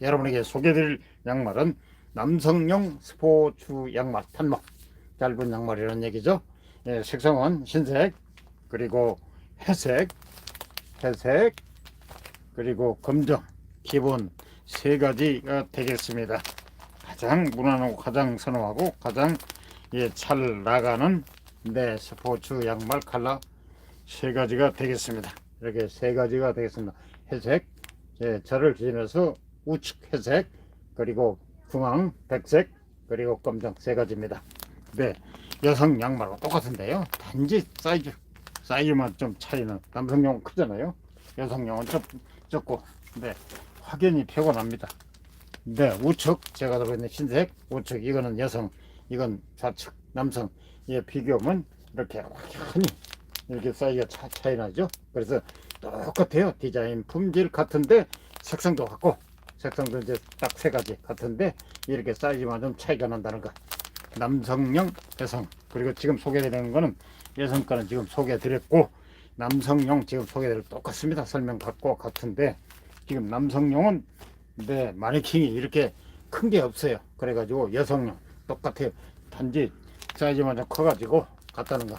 여러분에게 소개해드릴 양말은 남성용 스포츠 양말 탄막 짧은 양말이라는 얘기죠. 예, 색상은 흰색 그리고 회색, 회색 그리고 검정 기본 세 가지가 되겠습니다. 가장 무난하고 가장 선호하고 가장 예, 잘 나가는 네 스포츠 양말 컬러 세 가지가 되겠습니다. 이렇게 세 가지가 되겠습니다. 회색, 예, 저를 기준해서 우측 회색, 그리고 중앙 백색, 그리고 검정 세 가지입니다. 네, 여성 양말과 똑같은데요. 단지 사이즈, 사이즈만 좀 차이는 남성용 크잖아요. 여성용은 좀 적고, 네, 확연히 납니다. 네, 우측 제가 들어있는 흰색, 우측 이거는 여성, 이건 좌측 남성. 예, 비교하면 이렇게 확연히 이렇게 사이즈가 차, 차이 나죠. 그래서 똑같아요. 디자인 품질 같은데 색상도 같고 색상도 이제 딱 세 가지 같은데 이렇게 사이즈만 좀 차이가 난다는 거. 남성용, 여성 그리고 지금 소개되는 거는 여성 거는 지금 소개드렸고 남성용 지금 소개드릴 똑같습니다. 설명 받고 같은데 지금 남성용은 네 마네킹이 이렇게 큰 게 없어요. 그래가지고 여성용 똑같아요. 단지 사이즈만 좀 커가지고 같다는 거.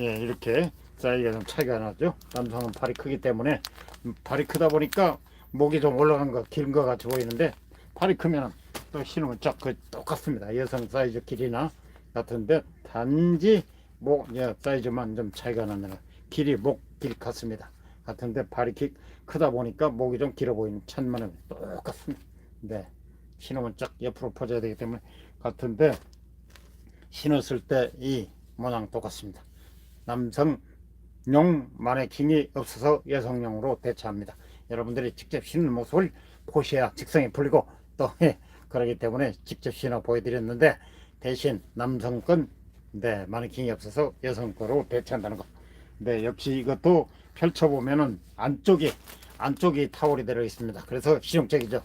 예, 이렇게 사이즈가 좀 차이가 나죠. 남성은 발이 크기 때문에 음, 발이 크다 보니까 목이 좀 올라간 거, 긴 거 같이 보이는데 발이 크면 또 신으면 쫙그 똑같습니다. 여성 사이즈 길이나 같은데 단지 목 예, 사이즈만 좀 차이가 거. 길이 목 길이 같습니다. 같은데 발이 기, 크다 보니까 목이 좀 길어 보이는 천만은 똑같습니다. 네, 신으면 쫙 옆으로 퍼져야 되기 때문에 같은데 신었을 때 이 모양 똑같습니다. 남성 용 마네킹이 없어서 여성용으로 대체합니다. 여러분들이 직접 신는 모습을 보셔야 직성이 풀리고 또 예, 그러기 때문에 직접 신어 보여드렸는데 대신 남성 건 네, 마네킹이 없어서 여성 거로 대체한다는 거. 네, 역시 이것도 펼쳐보면은 안쪽에 안쪽이 타월이 들어 있습니다. 그래서 실용적이죠.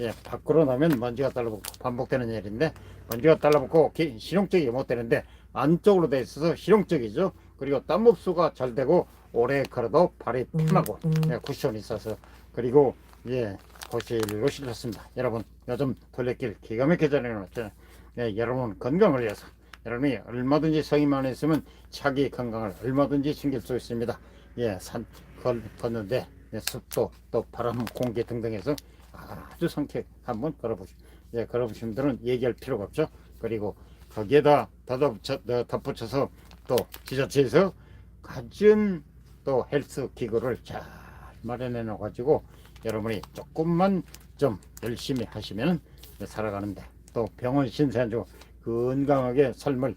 예, 밖으로 나면 먼지가 달라붙고 반복되는 일인데 먼지가 달라붙고 기- 실용적이 못 되는데 안쪽으로 돼 있어서 실용적이죠. 그리고 땀 흡수가 잘 되고 오래 걸어도 발이 편하고 예, 쿠션이 있어서 그리고 예 거실로 실렸습니다. 여러분 요즘 돌레길 기가 막히게 잘 해놨잖아요. 예, 여러분 건강을 위해서 여러분이 얼마든지 성의만 있으면 자기 건강을 얼마든지 챙길 수 있습니다. 예, 산 걸, 걷는데 예, 습도 또 바람 공기 등등해서 아주 상쾌 한번 걸어보시. 예, 걸어보신 분들은 얘기할 필요가 없죠. 그리고 거기에다 어, 덧붙여서 또 지자체에서 가진 또 헬스 기구를 잘 마련해 놓 가지고 여러분이 조금만 좀 열심히 하시면 살아가는데 또 병원 신세 안 주고 건강하게 삶을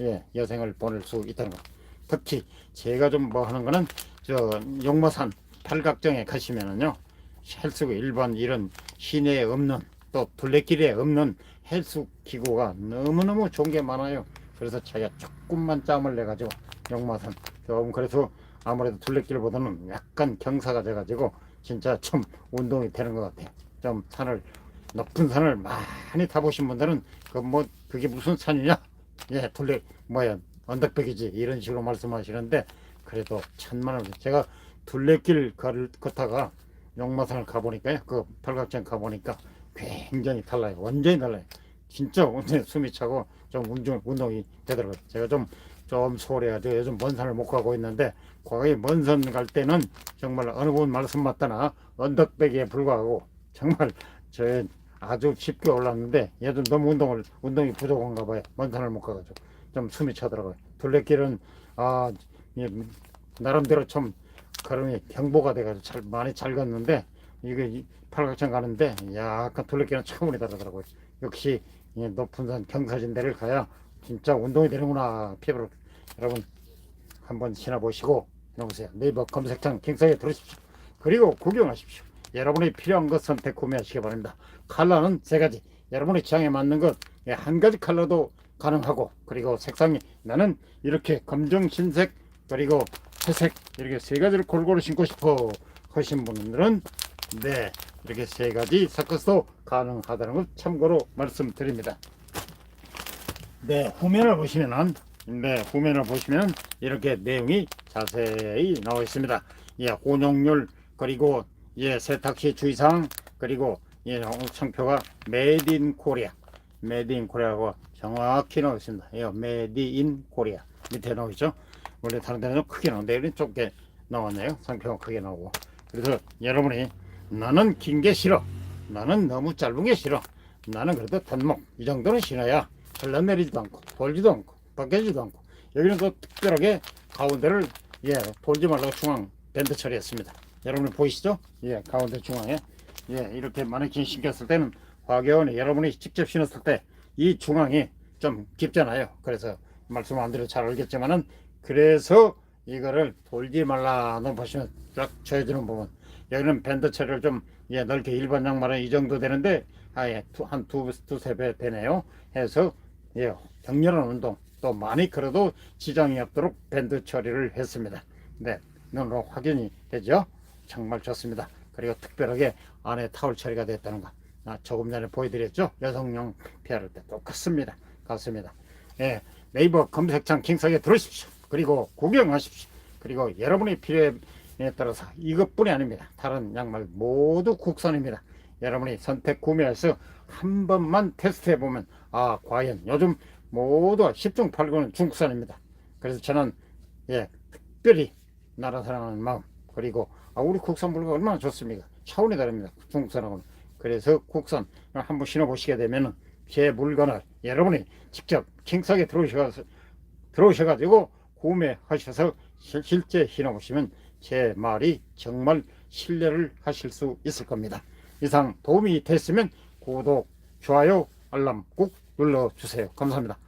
예, 여생을 보낼 수 있다는 거. 특히 제가 좀 뭐 하는 거는 저 용마산 팔각정에 가시면은요 헬스구 일반 이런 시내에 없는 또 둘레길에 없는 헬스 기구가 너무너무 좋은 게 많아요. 그래서 제가 조금만 짬을 내 가지고 용마산 좀 그래서 아무래도 둘레길보다는 약간 경사가 돼 가지고 진짜 좀 운동이 되는 것 같아요. 좀 산을 높은 산을 많이 타보신 분들은 그 뭐 그게 무슨 산이냐? 예, 둘레 뭐야 언덕백이지 이런 식으로 말씀하시는데 그래도 천만 원 제가 둘레길 걸 걷다가 용마산을 가보니까요 그 팔각정 가보니까 굉장히 달라요. 완전히 달라요. 진짜 완전 숨이 차고 좀 운동, 운동이 되더라고요. 제가 좀 좀 소홀해가지고 요즘 먼 산을 못 가고 있는데 과거에 먼 산 갈 때는 정말 어느 분 말씀 맞다나 언덕배기에 불과하고 정말 저 아주 쉽게 올랐는데 요즘 너무 운동을 운동이 부족한가 봐요. 먼 산을 못 가가지고 좀 숨이 차더라고요. 둘레길은 아 예, 나름대로 좀 걸음이 경보가 돼가지고 잘 많이 잘 걷는데 이게 이 팔각정 가는데 약간 둘레길은 차분히 다르더라고요. 역시 이 높은 산 경사진 데를 가야 진짜 운동이 되는구나. 피부로 여러분 한번 신어보시고 해보세요. 네이버 검색창 킹사에 들으십시오. 그리고 구경하십시오. 여러분이 필요한 것 선택 구매하시기 바랍니다. 컬러는 세 가지. 여러분의 취향에 맞는 것 한 가지 컬러도 가능하고 그리고 색상이 나는 이렇게 검정 흰색 그리고 회색 이렇게 세 가지를 골고루 신고 싶어 하신 분들은 네 이렇게 세 가지 섞어서 가능하다는 걸 참고로 말씀드립니다. 네 후면을 보시면은 네 후면을 보시면 이렇게 내용이 자세히 나와 있습니다. 예 혼용률 그리고 예 세탁시 주의사항 그리고 예, 상표가 메이드 인 코리아. 메이드 인 코리아고 정확히 나와 있습니다. 예, 메이드 인 코리아. 밑에 나와 있죠. 원래 다른 데는 좀 크게 나오는데 여기는 좁게 나왔네요. 상표가 크게 나오고. 그래서 여러분이 나는 긴 게 싫어. 나는 너무 짧은 게 싫어. 나는 그래도 단목 이 정도는 신어야 흘러내리지도 않고 돌지도 않고 벗겨지도 않고 여기는 또 특별하게 가운데를 예 돌지 말라고 중앙 밴드 처리했습니다. 여러분 보이시죠? 예 가운데 중앙에 예 이렇게 마네킹 신겼을 때는 화교원이 여러분이 직접 신었을 때 이 중앙이 좀 깊잖아요. 그래서 말씀 안 드려 잘 알겠지만은 그래서 이거를 돌지 말라 는 보시면 쫙 조여주는 부분 여기는 밴드 처리를 좀 예, 넓게 일반 양말은 이 정도 되는데 아예 한두 두세 배 되네요. 해서 예, 격렬한 운동 또 많이 걸어도 지장이 없도록 밴드 처리를 했습니다. 네, 눈으로 확인이 되죠. 정말 좋습니다. 그리고 특별하게 안에 타월 처리가 됐다는 거. 아, 조금 전에 보여드렸죠. 여성용 피아를 때 똑같습니다. 같습니다. 예, 네이버 검색창 킹석에 들어오십시오. 그리고 구경하십시오. 그리고 여러분의 필요 에 따라서 이것뿐이 아닙니다. 다른 양말 모두 국산입니다. 여러분이 선택 구매해서 한 번만 테스트해 보면 아 과연 요즘 모두 10중 8구는 중국산입니다. 그래서 저는 예 특별히 나라 사랑하는 마음 그리고 아 우리 국산 물건 얼마나 좋습니까? 차원이 다릅니다. 중국산하고는 그래서 국산 한번 신어보시게 되면은 제 물건을 여러분이 직접 킹석에 들어오셔가지고 구매하셔서 실- 실제 신어보시면 제 말이 정말 신뢰를 하실 수 있을 겁니다. 이상 도움이 됐으면 구독, 좋아요, 알람 꼭 눌러주세요. 감사합니다.